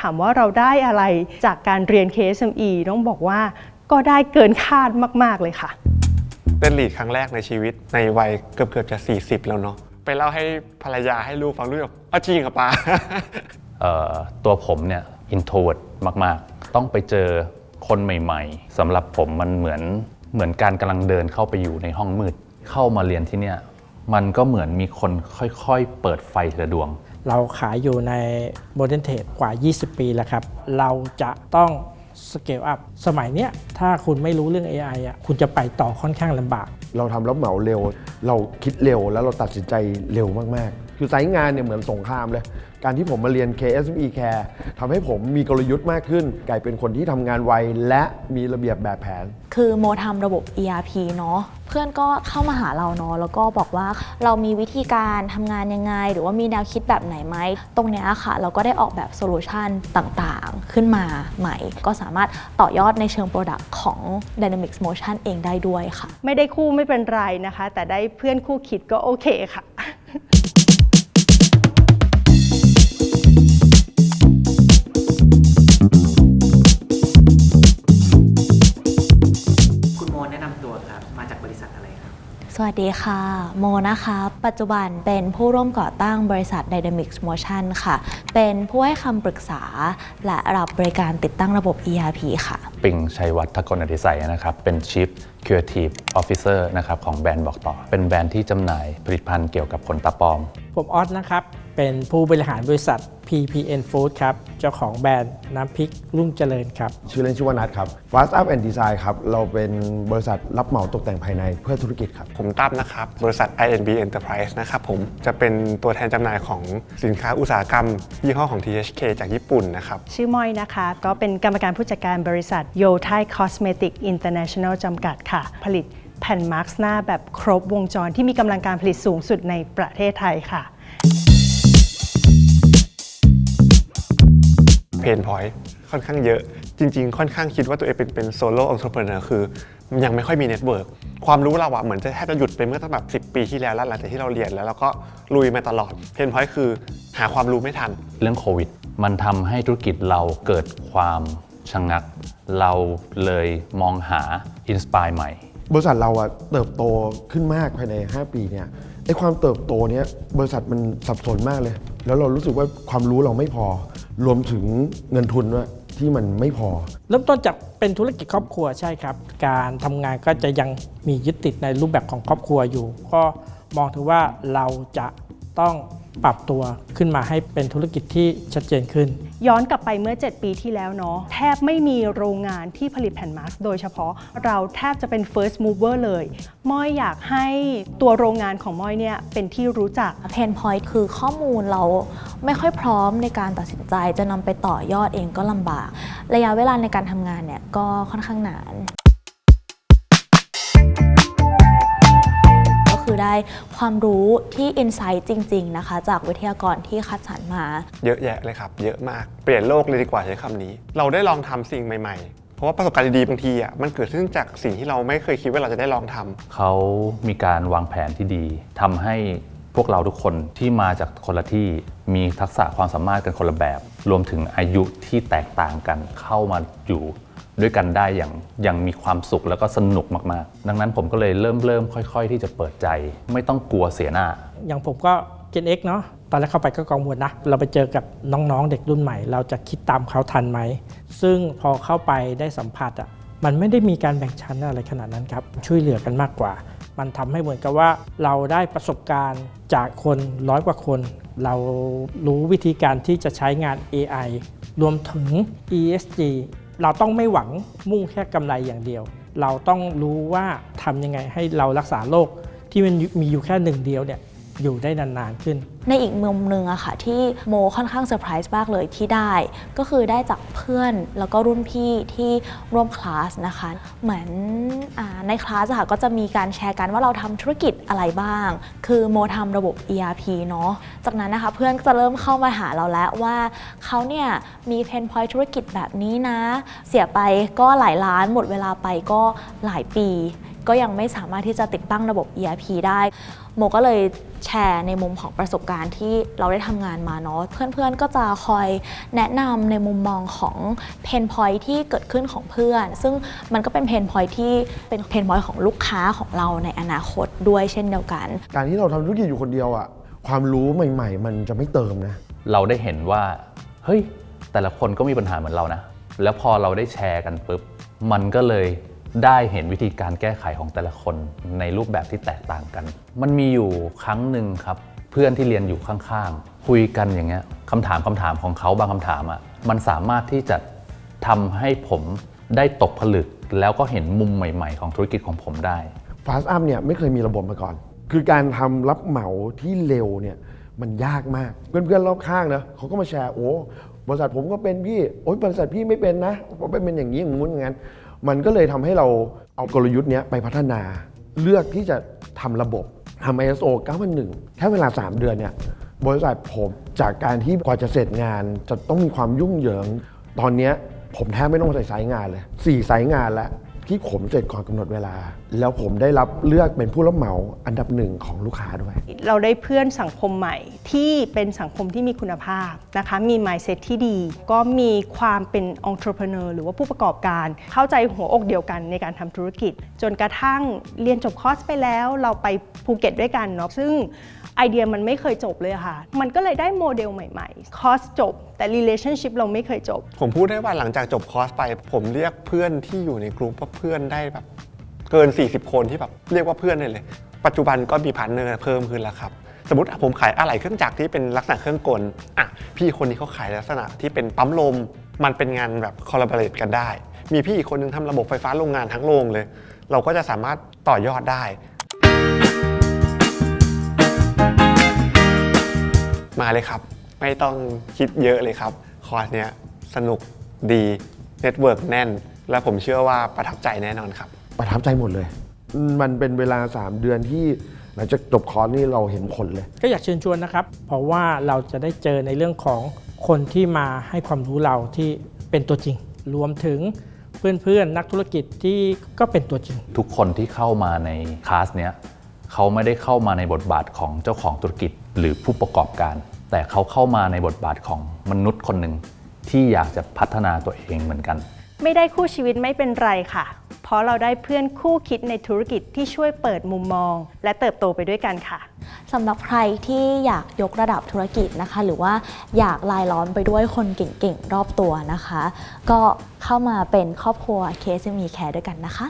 ถามว่าเราได้อะไรจากการเรียน KSME ต้องบอกว่าก็ได้เกินคาดมาก ๆ เลยค่ะเต้นลีดครั้งแรกในชีวิตในวัยเกือบเกือบๆจะ 40 แล้วเนาะไปเล่าให้ภรรยาให้ลูกฟังลูกแบบอ้าวจริงเหรอป้า เอ่อตัวผมเนี่ยอินโทรดมาก ๆ ต้องไปเจอคนใหม่ ๆสำหรับผมมันเหมือนเหมือนการกำลังเดินเข้าไปอยู่ในห้องมืด เข้ามาเรียนที่เนี่ย มันก็เหมือนมีคนค่อยๆ เปิดไฟทีละดวง เราขายอยู่ในโมเดลเทรดกว่า 20 ปีแล้วครับ เราจะต้องสเกลอัพสมัยเนี้ยถ้าคุณไม่รู้เรื่อง AI อะคุณจะไปต่อค่อนข้างลำบาก เราทำรับเหมาเร็ว เราคิดเร็วแล้วเราตัดสินใจเร็วมาก ๆ คือไซต์งานเนี่ยเหมือนสงครามเลย การที่ผมมาเรียน KSME Care ทำให้ผมมีกลยุทธ์มากขึ้น กลายเป็นคนที่ทำงานไวและมีระเบียบแบบแผน คือโมทำระบบ ERP เนาะเพื่อนก็เข้ามาหาเราเนาะแล้วก็บอกว่าเรามีวิธีการทำงานยังไง หรือว่ามีแนวคิดแบบไหนไหมตรงเนี้ยค่ะ เราก็ได้ออกแบบโซลูชันต่างๆ ขึ้นมาใหม่ ก็สามารถต่อยอดในเชิงโปรดักต์ของ Dynamics Motion เองได้ด้วยค่ะ ไม่ได้คู่ไม่เป็นไรนะคะ แต่ได้เพื่อนคู่คิดก็โอเคค่ะ วัสดีค่ะ โมนะคะ ปัจจุบันเป็นผู้ร่วมก่อตั้งบริษัท Dynamics Motion ค่ะ เป็นผู้ให้คำปรึกษา และรับบริการติดตั้งระบบ ERP ค่ะ ปิงชัยวัฒน์ทกลอดิสัยนะครับ เป็น Chief Creative Officer นะครับของแบรนด์บอกต่อ เป็นแบรนด์ที่จำหน่ายผลิตภัณฑ์เกี่ยวกับขนตาปลอม ผมออสนะครับ เป็นผู้บริหารบริษัท PPN Food ครับ เจ้าของแบรนด์น้ำพริกรุ่งเจริญครับ ชื่อเล่นชื่อว่านัทครับ Fast Up and Design ครับ เราเป็นบริษัทรับเหมาตกแต่งภายในเพื่อธุรกิจครับ ผมตั้มนะครับ บริษัท INB Enterprise นะครับผมจะเป็นตัวแทนจำหน่ายของสินค้าอุตสาหกรรม ยี่ห้อของ THK จากญี่ปุ่นนะครับ ชื่อม้อยนะคะ ก็เป็นกรรมการผู้จัดการบริษัทโยไทคอสเมติกอินเตอร์เนชั่นแนลจำกัดค่ะ ผลิตแผ่นมาร์กหน้าแบบครบวงจรที่มีกำลังการผลิตสูงสุดในประเทศไทยค่ะ เพนพอยต์ค่อนข้างเยอะ จริง ๆ ค่อนข้างคิดว่าตัวเองเป็นเป็นโซโล่องค์ประกอบคือ ยังไม่ค่อยมีเน็ตเวิร์กความรู้เราอะเหมือนจะแทบจะหยุดไปเมื่อตั้งแบบ 10 ปีที่แล้วแล้วหลังจากที่เราเรียนแล้วเราก็ลุยมาตลอดเพนพอยต์คือหาความรู้ไม่ทัน เรื่องโควิด มันทำให้ธุรกิจเราเกิดความชะงัก เราเลยมองหาอินสปายใหม่ บริษัทเราอะเติบโตขึ้นมากภายใน 5 ปีเนี่ยไอ้ความเติบโตเนี้ยบริษัทมันสับสนมากเลย แล้วเรารู้สึกว่าความรู้เราไม่พอ รวมถึงเงินทุนด้วยที่มันไม่พอ เริ่มต้นจากเป็นธุรกิจครอบครัวใช่ครับ การทำงานก็จะยังมียึดติดในรูปแบบของครอบครัวอยู่ ก็มองถือว่าเราจะต้อง ปรับตัวขึ้นมาให้เป็นธุรกิจที่ชัดเจนขึ้น ย้อนกลับไปเมื่อ 7 ปีที่แล้วเนาะแทบไม่มีโรงงานที่ผลิตแผ่นมาสก์โดยเฉพาะเราแทบจะเป็น first mover เลยม้อยอยากให้ตัวโรงงานของม้อยเนี่ยเป็นที่รู้จัก เพนพอยต์คือข้อมูลเราไม่ค่อยพร้อมในการตัดสินใจจะนำไปต่อยอดเองก็ลำบาก ระยะเวลาในการทำงานเนี่ยก็ค่อนข้างนาน ได้ความรู้ที่ insight จริง ๆ นะคะ จากวิทยากรที่คัดสรรมา เยอะแยะเลยครับ เยอะมาก เปลี่ยนโลกเลยดีกว่าใช้คำนี้ เราได้ลองทำสิ่งใหม่ๆเพราะว่าประสบการณ์ดีๆบางทีอะมันเกิดขึ้นจากสิ่งที่เราไม่เคยคิดว่าเราจะได้ลองทำเขามีการวางแผนที่ดีทำให้พวกเราทุกคนที่มาจากคนละที่มีทักษะความสามารถกันคนละแบบ รวมถึงอายุที่แตกต่างกันเข้ามาอยู่ ด้วยกันได้อย่างอย่างมีความสุขแล้วก็สนุกมากๆ ดังนั้นผมก็เลยเริ่มเริ่มค่อย ๆ ที่จะเปิดใจ ไม่ต้องกลัวเสียหน้า อย่างผมก็ Gen X เนาะตอนแรกเข้าไปก็กังวลนะ เราไปเจอกับน้องๆเด็กรุ่นใหม่ เราจะคิดตามเขาทันไหม ซึ่งพอเข้าไปได้สัมผัสอะมันไม่ได้มีการแบ่งชั้นอะไรขนาดนั้นครับ ช่วยเหลือกันมากกว่า มันทำให้เหมือนกับว่าเราได้ประสบการณ์จากคนร้อยกว่าคน เรารู้วิธีการที่จะใช้งาน AI รวมถึง ESG เราต้องไม่หวังมุ่งแค่กำไรอย่างเดียว เราต้องรู้ว่าทำยังไงให้เรารักษาโรคที่มันมีอยู่แค่หนึ่งเดียวเนี่ย อยู่ได้นานๆขึ้น ในอีกมุมหนึ่งอะค่ะที่โมค่อนข้างเซอร์ไพรส์มากเลยที่ได้ ก็คือได้จากเพื่อนแล้วก็รุ่นพี่ที่ร่วมคลาสนะคะ เหมือนอในคลาสอะค่ะก็จะมีการแชร์กันว่าเราทำธุรกิจอะไรบ้าง คือโมทำระบบ ERP เนาะจากนั้นนะคะเพื่อนก็จะเริ่มเข้ามาหาเราแล้วว่าเขาเนี่ยมีเพนพอยธุรกิจแบบนี้นะ เสียไปก็หลายล้านหมดเวลาไปก็หลายปี ก็ยังไม่สามารถที่จะติดตั้งระบบ ERP ได้ โมก็เลยแชร์ในมุมของประสบการณ์ที่เราได้ทำงานมาเนาะเพื่อนๆก็จะคอยแนะนำในมุมมองของเพนพอยที่เกิดขึ้นของเพื่อน ซึ่งมันก็เป็นเพนพอยที่เป็นเพนพอยของลูกค้าของเราในอนาคตด้วยเช่นเดียวกัน การที่เราทำธุรกิจอยู่คนเดียวอะความรู้ใหม่ ๆ มันจะไม่เติมนะ เราได้เห็นว่า เฮ้ย แต่ละคนก็มีปัญหาเหมือนเรานะ แล้วพอเราได้แชร์กันปุ๊บ มันก็เลย ได้เห็นวิธีการแก้ไขของแต่ละคนในรูปแบบที่แตกต่างกัน มันมีอยู่ครั้งหนึ่งครับ เพื่อนที่เรียนอยู่ข้างๆ คุยกันอย่างเงี้ยคำถามคำถามของเขาบางคำถามอะ่ะมันสามารถที่จะทำให้ผมได้ตกผลึก แล้วก็เห็นมุมใหม่ ๆ ของธุรกิจของผมได้ฟาสต์อัพเนี่ยไม่เคยมีระบบมาก่อน คือการทำรับเหมาที่เร็วเนี่ยมันยากมาก เพื่อนๆรอบข้างนะเขาก็มาแชร์โอ้บริษัทผมก็เป็นพี่โอ้ยบริษัทพี่ไม่เป็นนะเพราะเป็นอย่างนี้อย่างงู้นอย่างนั้น มันก็เลยทำให้เราเอากลยุทธ์นี้ไปพัฒนา เลือกที่จะทำระบบทำ ISO 9001 แค่เวลา 3 เดือนเนี่ยบริษัทผมจากการที่กว่าจะเสร็จงานจะต้องมีความยุ่งเหยิง ตอนนี้ผมแทบไม่ต้องใส่สายงานเลยสี่สายงานแล้ว ที่ผมเสร็จก่อนกำหนดเวลา แล้วผมได้รับเลือกเป็นผู้รับเหมาอันดับหนึ่งของลูกค้าด้วย เราได้เพื่อนสังคมใหม่ที่เป็นสังคมที่มีคุณภาพนะคะ มี mindset ที่ดี ก็มีความเป็น entrepreneur หรือว่าผู้ประกอบการ เข้าใจหัวอกเดียวกันในการทำธุรกิจ จนกระทั่งเรียนจบคอร์สไปแล้ว เราไปภูเก็ตด้วยกันเนาะซึ่ง ไอเดียมันไม่เคยจบเลยค่ะ มันก็เลยได้โมเดลใหม่ๆ คอร์สจบ แต่ relationship เราไม่เคยจบ ผมพูดได้ว่าหลังจากจบคอร์สไป ผมเรียกเพื่อนที่อยู่ในกลุ่มว่าเพื่อนได้แบบเกิน 40 คนที่แบบเรียกว่าเพื่อนได้เลย ปัจจุบันก็มีพาร์ทเนอร์เพิ่มขึ้นแล้วครับ สมมติผมขายอะไหล่เครื่องจักรที่เป็นลักษณะเครื่องกลอะพี่คนนี้เขาขายลักษณะที่เป็นปั๊มลม มันเป็นงานแบบคอลลาบอร์เรกันได้ มีพี่อีกคนนึงทำระบบไฟฟ้าโรงงานทั้งโรงเลย เราก็จะสามารถต่อยอดได้ มาเลยครับ ไม่ต้องคิดเยอะเลยครับคอร์สเนี้ยสนุกดีเน็ตเวิร์กแน่น และผมเชื่อว่าประทับใจแน่นอนครับ ประทับใจหมดเลย มันเป็นเวลา 3 เดือนที่หลังจากจบคอร์สนี่เราเห็นผลเลย ก็อยากเชิญชวนนะครับ เพราะว่าเราจะได้เจอในเรื่องของคนที่มาให้ความรู้เราที่เป็นตัวจริง รวมถึงเพื่อนๆ นักธุรกิจที่ก็เป็นตัวจริง ทุกคนที่เข้ามาในคลาสเนี้ยเขาไม่ได้เข้ามาในบทบาทของเจ้าของธุรกิจ หรือผู้ประกอบการ แต่เขาเข้ามาในบทบาทของมนุษย์คนหนึ่งที่อยากจะพัฒนาตัวเองเหมือนกัน ไม่ได้คู่ชีวิตไม่เป็นไรค่ะ เพราะเราได้เพื่อนคู่คิดในธุรกิจที่ช่วยเปิดมุมมอง และเติบโตไปด้วยกันค่ะ สำหรับใครที่อยากยกระดับธุรกิจนะคะ หรือว่าอยากลายล้อมไปด้วยคนเก่งๆ รอบตัวนะคะ ก็เข้ามาเป็นครอบครัว KSME Care ด้วยกันนะคะ